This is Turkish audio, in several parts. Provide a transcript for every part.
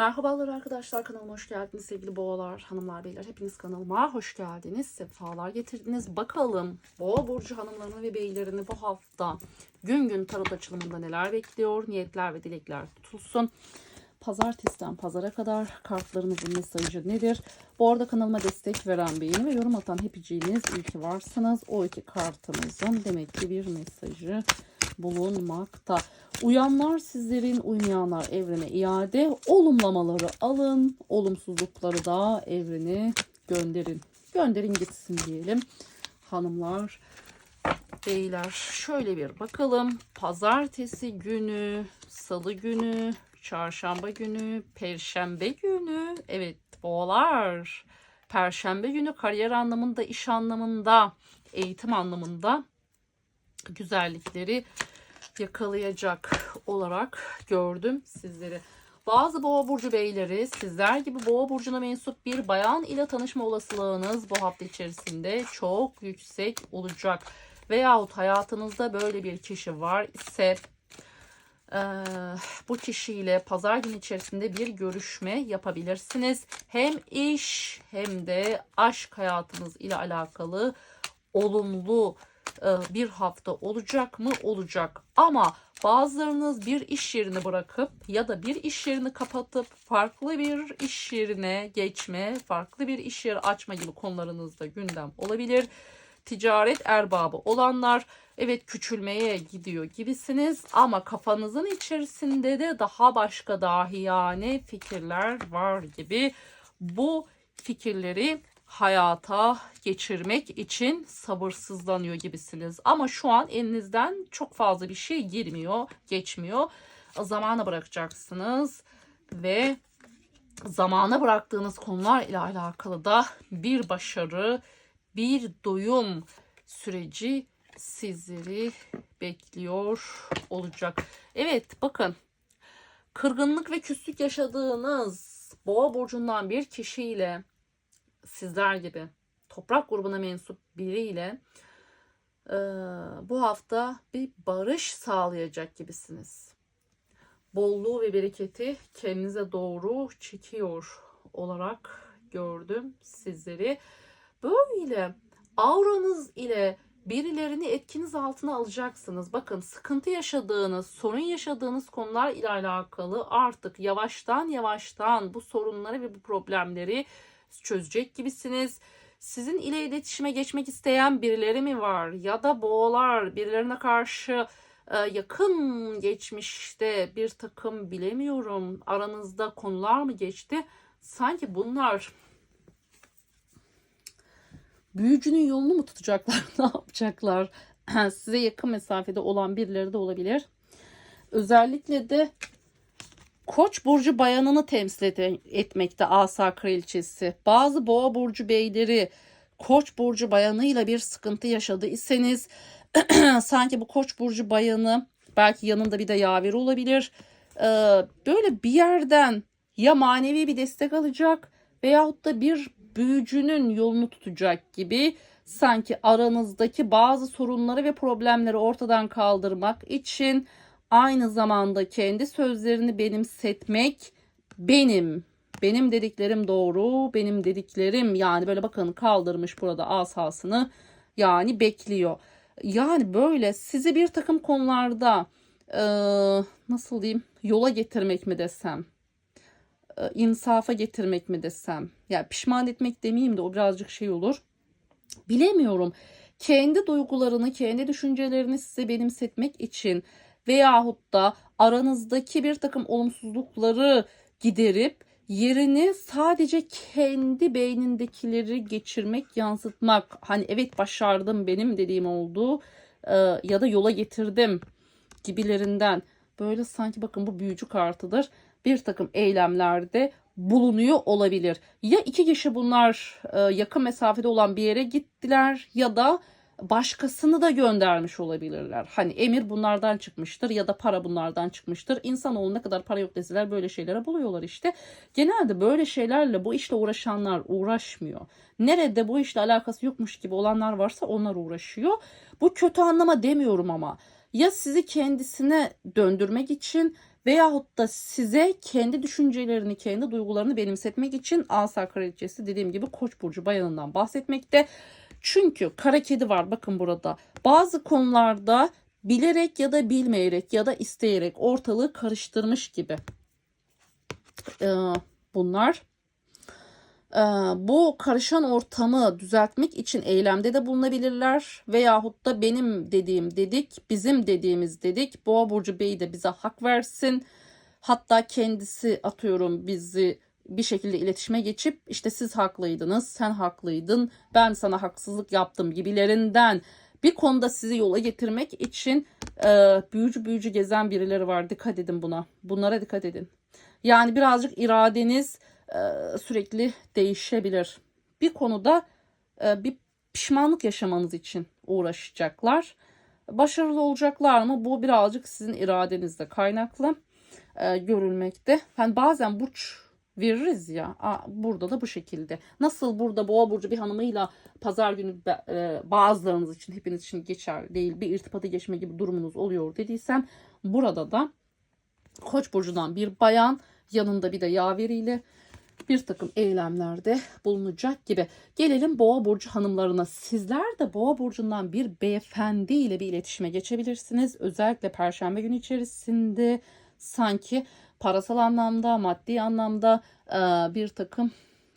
Merhabalar arkadaşlar kanalıma hoş geldiniz sevgili boğalar, hanımlar, beyler. Hepiniz kanalıma hoş geldiniz. Sefalar getirdiniz. Bakalım boğa burcu hanımlarını ve beylerini bu hafta gün gün tarot açılımında neler bekliyor? Niyetler ve dilekler tutulsun. Pazartesiden pazara kadar kartlarınızın mesajı nedir? Bu arada kanalıma destek veren, beğeni ve yorum atan hepiciğiniz iyi ki varsınız. O iki kartımızın demek ki bir mesajı bulunmakta. Uyanlar sizlerin, uymayanlar evrene iade. Olumlamaları alın, olumsuzlukları da evrene gönderin. Gönderin gitsin diyelim. Hanımlar, beyler şöyle bir bakalım. Pazartesi günü, salı günü, çarşamba günü, perşembe günü. Evet boğalar. Perşembe günü kariyer anlamında, iş anlamında, eğitim anlamında güzellikleri yakalayacak olarak gördüm sizleri. Bazı boğa burcu beyleri sizler gibi boğa burcuna mensup bir bayan ile tanışma olasılığınız bu hafta içerisinde çok yüksek olacak. Veyahut hayatınızda böyle bir kişi var ise eee, bu kişiyle pazar günü içerisinde bir görüşme yapabilirsiniz. Hem iş hem de aşk hayatınız ile alakalı olumlu bir hafta olacak mı? Olacak. Ama bazılarınız bir iş yerini bırakıp ya da bir iş yerini kapatıp farklı bir iş yerine geçme, farklı bir iş yeri açma gibi konularınızda gündem olabilir. Ticaret erbabı olanlar evet küçülmeye gidiyor gibisiniz ama kafanızın içerisinde de daha başka dahiyane fikirler var gibi. Bu fikirleri hayata geçirmek için sabırsızlanıyor gibisiniz. Ama şu an elinizden çok fazla bir şey girmiyor, geçmiyor. Zamana bırakacaksınız ve zamana bıraktığınız konular ile alakalı da bir başarı, bir doyum süreci sizleri bekliyor olacak. Evet bakın kırgınlık ve küslük yaşadığınız boğa burcundan bir kişiyle sizler gibi toprak grubuna mensup biriyle e, bu hafta bir barış sağlayacak gibisiniz. Bolluğu ve bereketi kendinize doğru çekiyor olarak gördüm sizleri. Böyle auranız ile birilerini etkiniz altına alacaksınız. Bakın sıkıntı yaşadığınız, sorun yaşadığınız konular ile alakalı artık yavaştan yavaştan bu sorunları ve bu problemleri çözecek gibisiniz. Sizin ile iletişime geçmek isteyen birileri mi var? Ya da boğalar birilerine karşı e, yakın geçmişte bir takım bilemiyorum aranızda konular mı geçti? Sanki bunlar büyücünün yolunu mu tutacaklar? Ne yapacaklar? Size yakın mesafede olan birileri de olabilir. Özellikle de Koç burcu bayanını temsil et- etmekte asa kraliçesi. Bazı boğa burcu beyleri Koç burcu bayanıyla bir sıkıntı yaşadı iseniz sanki bu Koç burcu bayanı belki yanında bir de yaveri olabilir. Ee, böyle bir yerden ya manevi bir destek alacak veyahut da bir büyücünün yolunu tutacak gibi sanki aranızdaki bazı sorunları ve problemleri ortadan kaldırmak için aynı zamanda kendi sözlerini benimsetmek benim. Benim dediklerim doğru benim dediklerim yani böyle bakın kaldırmış burada asasını yani bekliyor. Yani böyle sizi bir takım konularda e, nasıl diyeyim yola getirmek mi desem e, insafa getirmek mi desem ya pişman etmek demeyeyim de o birazcık şey olur. Bilemiyorum. Kendi duygularını kendi düşüncelerini size benimsetmek için veyahut da aranızdaki bir takım olumsuzlukları giderip yerini sadece kendi beynindekileri geçirmek, yansıtmak. Hani evet başardım benim dediğim oldu e, ya da yola getirdim gibilerinden. Böyle sanki bakın bu büyücü kartıdır. Bir takım eylemlerde bulunuyor olabilir. Ya iki kişi bunlar e, yakın mesafede olan bir yere gittiler ya da başkasını da göndermiş olabilirler. Hani emir bunlardan çıkmıştır ya da para bunlardan çıkmıştır. İnsanoğlu ne kadar para yok deseler böyle şeylere buluyorlar işte. Genelde böyle şeylerle bu işle uğraşanlar uğraşmıyor. Nerede bu işle alakası yokmuş gibi olanlar varsa onlar uğraşıyor. Bu kötü anlama demiyorum ama ya sizi kendisine döndürmek için Veyahut da size kendi düşüncelerini, kendi duygularını benimsetmek için Asa Kraliçesi dediğim gibi Koç burcu bayanından bahsetmekte. Çünkü kara kedi var bakın burada. Bazı konularda bilerek ya da bilmeyerek ya da isteyerek ortalığı karıştırmış gibi. Ee, bunlar ee, bu karışan ortamı düzeltmek için eylemde de bulunabilirler veyahut da benim dediğim dedik, bizim dediğimiz dedik. Boğa burcu bey de bize hak versin. Hatta kendisi atıyorum bizi bir şekilde iletişime geçip işte siz haklıydınız, sen haklıydın, ben sana haksızlık yaptım gibilerinden bir konuda sizi yola getirmek için e, büyücü büyücü gezen birileri var. Dikkat edin buna. Bunlara dikkat edin. Yani birazcık iradeniz e, sürekli değişebilir. Bir konuda e, bir pişmanlık yaşamanız için uğraşacaklar. Başarılı olacaklar mı? Bu birazcık sizin iradenizde kaynaklı e, görülmekte. Yani bazen burç veririz ya. Aa, burada da bu şekilde. Nasıl burada boğa burcu bir hanımıyla pazar günü e, bazılarınız için hepiniz için geçer değil bir irtibatı geçme gibi durumunuz oluyor dediysem burada da koç burcundan bir bayan yanında bir de yaveriyle bir takım eylemlerde bulunacak gibi. Gelelim boğa burcu hanımlarına. Sizler de boğa burcundan bir beyefendi ile bir iletişime geçebilirsiniz. Özellikle perşembe günü içerisinde sanki parasal anlamda, maddi anlamda e, bir takım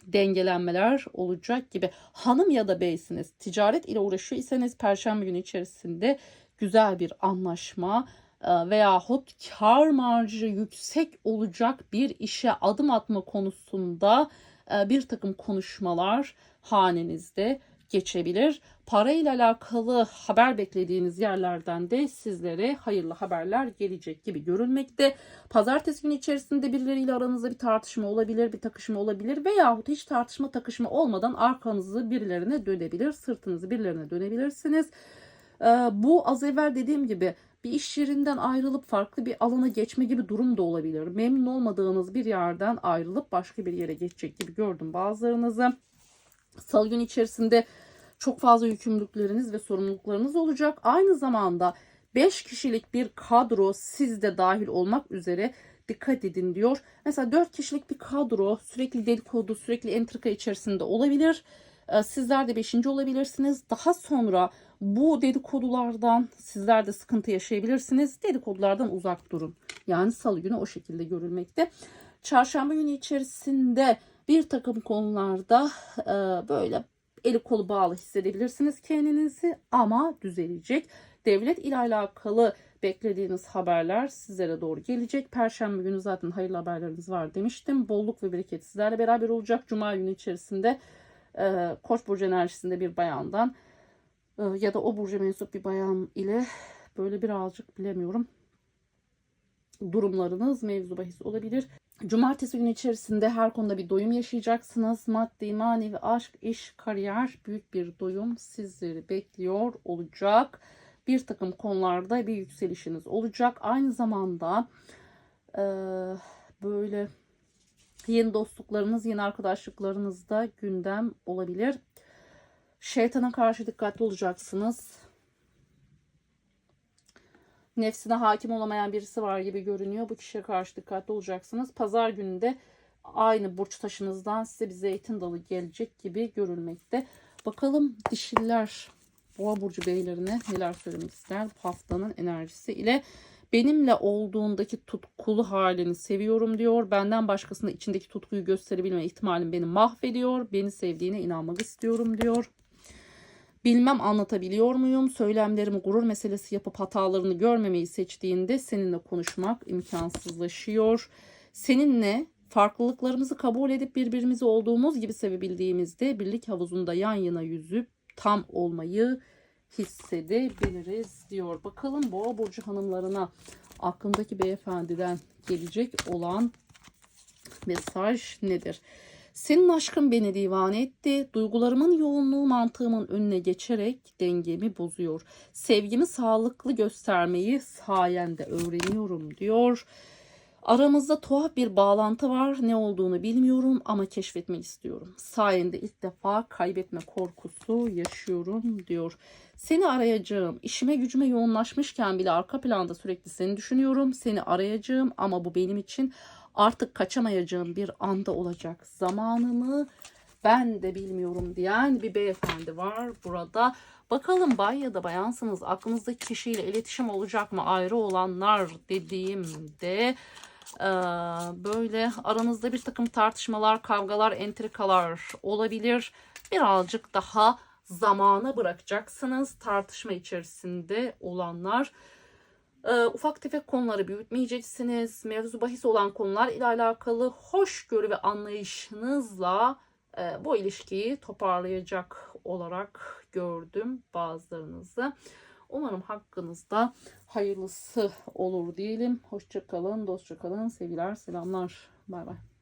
dengelenmeler olacak gibi. Hanım ya da beysiniz, ticaret ile uğraşıyor iseniz perşembe günü içerisinde güzel bir anlaşma e, veyahut kar marjı yüksek olacak bir işe adım atma konusunda e, bir takım konuşmalar hanenizde geçebilir. Para ile alakalı haber beklediğiniz yerlerden de sizlere hayırlı haberler gelecek gibi görülmekte. Pazartesi günü içerisinde birileriyle aranızda bir tartışma olabilir, bir takışma olabilir veyahut hiç tartışma takışma olmadan arkanızı birilerine dönebilir, sırtınızı birilerine dönebilirsiniz. Ee, bu az evvel dediğim gibi bir iş yerinden ayrılıp farklı bir alana geçme gibi durum da olabilir. Memnun olmadığınız bir yerden ayrılıp başka bir yere geçecek gibi gördüm bazılarınızı. Salı gün içerisinde çok fazla yükümlülükleriniz ve sorumluluklarınız olacak. Aynı zamanda 5 kişilik bir kadro sizde dahil olmak üzere dikkat edin diyor. Mesela 4 kişilik bir kadro sürekli dedikodu, sürekli entrika içerisinde olabilir. Ee, sizler de 5. olabilirsiniz. Daha sonra bu dedikodulardan sizler de sıkıntı yaşayabilirsiniz. Dedikodulardan uzak durun. Yani salı günü o şekilde görülmekte. Çarşamba günü içerisinde bir takım konularda e, böyle eli kolu bağlı hissedebilirsiniz kendinizi ama düzelecek. Devlet ile alakalı beklediğiniz haberler sizlere doğru gelecek. Perşembe günü zaten hayırlı haberleriniz var demiştim. Bolluk ve bereket sizlerle beraber olacak. Cuma günü içerisinde e, Koç burcu enerjisinde bir bayandan e, ya da o burca mensup bir bayan ile böyle birazcık bilemiyorum durumlarınız mevzu bahis olabilir. Cumartesi günü içerisinde her konuda bir doyum yaşayacaksınız. Maddi, manevi, aşk, iş, kariyer büyük bir doyum sizleri bekliyor olacak. Bir takım konularda bir yükselişiniz olacak. Aynı zamanda e, böyle yeni dostluklarınız, yeni arkadaşlıklarınız da gündem olabilir. Şeytana karşı dikkatli olacaksınız nefsine hakim olamayan birisi var gibi görünüyor. Bu kişiye karşı dikkatli olacaksınız. Pazar gününde aynı burç taşınızdan size bir zeytin dalı gelecek gibi görülmekte. Bakalım dişiller boğa burcu beylerine neler söylemek ister bu haftanın enerjisi ile. Benimle olduğundaki tutkulu halini seviyorum diyor. Benden başkasında içindeki tutkuyu gösterebilme ihtimalim beni mahvediyor. Beni sevdiğine inanmak istiyorum diyor. Bilmem anlatabiliyor muyum? Söylemlerimi gurur meselesi yapıp hatalarını görmemeyi seçtiğinde seninle konuşmak imkansızlaşıyor. Seninle farklılıklarımızı kabul edip birbirimizi olduğumuz gibi sevebildiğimizde birlik havuzunda yan yana yüzüp tam olmayı hissedebiliriz diyor. Bakalım boğa burcu hanımlarına aklındaki beyefendiden gelecek olan mesaj nedir? Senin aşkın beni divane etti. Duygularımın yoğunluğu mantığımın önüne geçerek dengemi bozuyor. Sevgimi sağlıklı göstermeyi sayende öğreniyorum diyor. Aramızda tuhaf bir bağlantı var. Ne olduğunu bilmiyorum ama keşfetmek istiyorum. Sayende ilk defa kaybetme korkusu yaşıyorum diyor. Seni arayacağım. İşime gücüme yoğunlaşmışken bile arka planda sürekli seni düşünüyorum. Seni arayacağım ama bu benim için artık kaçamayacağım bir anda olacak. Zamanımı ben de bilmiyorum diyen bir beyefendi var burada. Bakalım bay ya da bayansınız aklınızdaki kişiyle iletişim olacak mı ayrı olanlar dediğimde eee, böyle aranızda bir takım tartışmalar, kavgalar, entrikalar olabilir. Birazcık daha zamana bırakacaksınız tartışma içerisinde olanlar. Ee, ufak tefek konuları büyütmeyeceksiniz. Mevzu bahis olan konular ile alakalı hoşgörü ve anlayışınızla e, bu ilişkiyi toparlayacak olarak gördüm bazılarınızı. Umarım hakkınızda hayırlısı olur diyelim. Hoşçakalın, dostça kalın, sevgiler, selamlar. Bay bay.